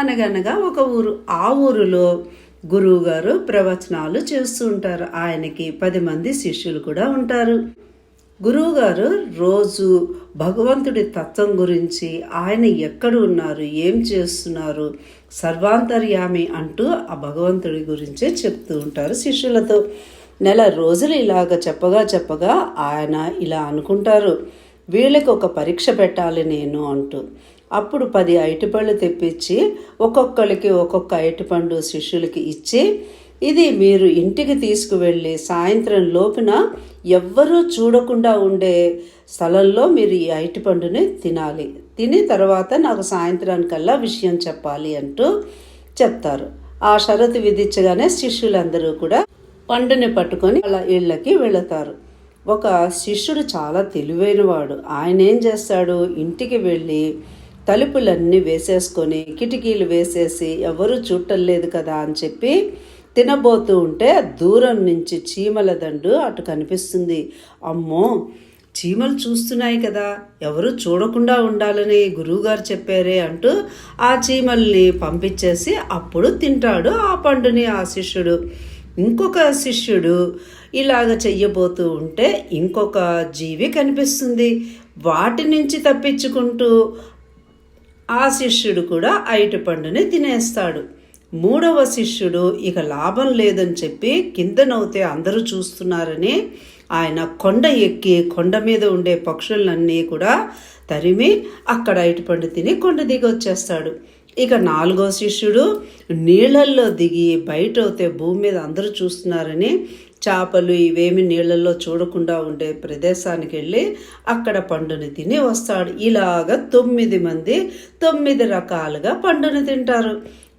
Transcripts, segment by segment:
అనగనగా ఒక ఊరు ఆ ఊరిలో గురువుగారు ప్రవచనాలు చేస్తూ ఉంటారు. ఆయనకి పది మంది శిష్యులు కూడా ఉంటారు. గురువుగారు రోజు భగవంతుడి తత్వం గురించి ఆయన ఎక్కడ ఉన్నారు ఏం చేస్తున్నారు సర్వాంతర్యామి అంటూ ఆ భగవంతుడి గురించే చెప్తూ ఉంటారు శిష్యులతో. నెల రోజులు ఇలాగ చెప్పగా చెప్పగా ఆయన ఇలా అనుకుంటారు. వీళ్ళకి ఒక పరీక్ష పెట్టాలి నేను అంటూ. అప్పుడు పది అరటిపళ్ళు తెప్పించి ఒక్కొక్కరికి ఒక్కొక్క అరటిపండు శిష్యులకి ఇచ్చి ఇది మీరు ఇంటికి తీసుకువెళ్ళి సాయంత్రం లోపున ఎవ్వరూ చూడకుండా ఉండే స్థలంలో మీరు ఈ అరటిపండుని తినాలి. తిని తర్వాత నాకు సాయంత్రానికల్లా విషయం చెప్పాలి అంటూ చెప్తారు. ఆ షరతు విధించగానే శిష్యులందరూ కూడా పండుని పట్టుకొని వాళ్ళ ఇళ్ళకి వెళతారు. ఒక శిష్యుడు చాలా తెలివైనవాడు. ఆయన ఏం చేస్తాడు? ఇంటికి వెళ్ళి తలుపులన్నీ వేసేసుకొని కిటికీలు వేసేసి ఎవరు చూడలేదు కదా అని చెప్పి తినబోతూ ఉంటే దూరం నుంచి చీమల దండు అటు కనిపిస్తుంది. అమ్మో! చీమలు చూస్తున్నాయి కదా ఎవరు చూడకుండా ఉండాలని గురువుగారు చెప్పారే అంటూ ఆ చీమల్ని పంపించేసి అప్పుడు తింటాడు ఆ పండుని ఆ శిష్యుడు. ఇంకొక శిష్యుడు ఇలాగ చెయ్యబోతూ ఉంటే ఇంకొక జీవి కనిపిస్తుంది. వాటి నుంచి తప్పించుకుంటూ ఆ శిష్యుడు కూడా అరటి పండుని తినేస్తాడు. మూడవ శిష్యుడు ఇక లాభం లేదని చెప్పి కిందనవుతే అందరూ చూస్తున్నారని ఆయన కొండ ఎక్కి కొండ మీద ఉండే పక్షులన్నీ కూడా తరిమి అక్కడ అరటిపండు తిని కొండ దిగి వచ్చేస్తాడు ఇక నాలుగో శిష్యుడు నీళ్ళల్లో దిగి బయట అవుతే భూమి మీద అందరూ చూస్తున్నారని చేపలు ఇవేమి నీళ్ళల్లో చూడకుండా ఉండే ప్రదేశానికి వెళ్ళి అక్కడ పండుని తిని వస్తాడు. ఇలాగ తొమ్మిది మంది తొమ్మిది రకాలుగా పండుని తింటారు.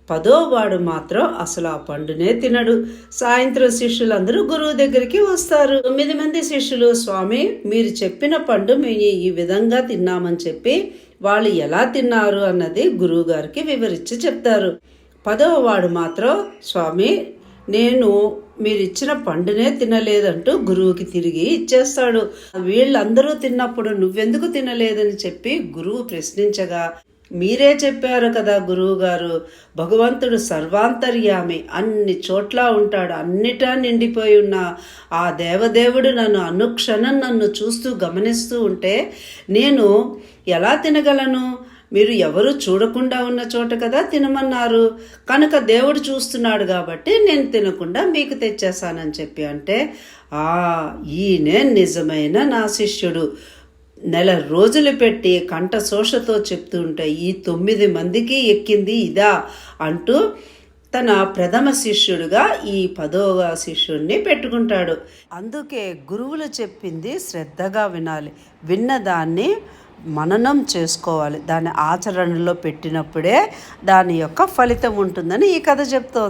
పదో వాడు మాత్రం అసలు ఆ పండునే తినడు. సాయంత్రం శిష్యులందరూ గురువు దగ్గరికి వస్తారు. తొమ్మిది మంది శిష్యులు స్వామి మీరు చెప్పిన పండు మేము ఈ విధంగా తిన్నామని చెప్పి వాళ్ళు ఎలా తిన్నారు? అన్నది గురువు గారికి వివరించి చెప్తారు. పదోవాడు మాత్రం స్వామి నేను మీరు ఇచ్చిన పండునే తినలేదంటూ గురువుకి తిరిగి ఇచ్చేస్తాడు. వీళ్ళందరూ తిన్నప్పుడు నువ్వెందుకు తినలేదని చెప్పి గురువు ప్రశ్నించగా మీరే చెప్పారు కదా గురువు గారు భగవంతుడు సర్వాంతర్యామి అన్ని చోట్ల ఉంటాడు అన్నిటా నిండిపోయి ఉన్న. ఆ దేవదేవుడు నన్ను అనుక్షణం నన్ను చూస్తూ గమనిస్తూ ఉంటే నేను ఎలా తినగలను? మీరు ఎవరు చూడకుండా ఉన్న చోట కదా తినమన్నారు. కనుక దేవుడు చూస్తున్నాడు కాబట్టి నేను తినకుండా మీకు తెచ్చేసానని చెప్పి అంటే ఆ ఈయనే నిజమైన నా శిష్యుడు. నెల రోజులు పెట్టి కంట శోషతో చెప్తూ ఉంటే ఈ తొమ్మిది మందికి ఎక్కింది ఇదా అంటూ తన ప్రథమ శిష్యుడుగా ఈ పదవ శిష్యుడిని పెట్టుకుంటాడు. అందుకే గురువులు చెప్పింది శ్రద్ధగా వినాలి. విన్నదాన్ని మననం చేసుకోవాలి. దాన్ని ఆచరణలో పెట్టినప్పుడే దాని యొక్క ఫలితం ఉంటుందని ఈ కథ చెప్తోంది.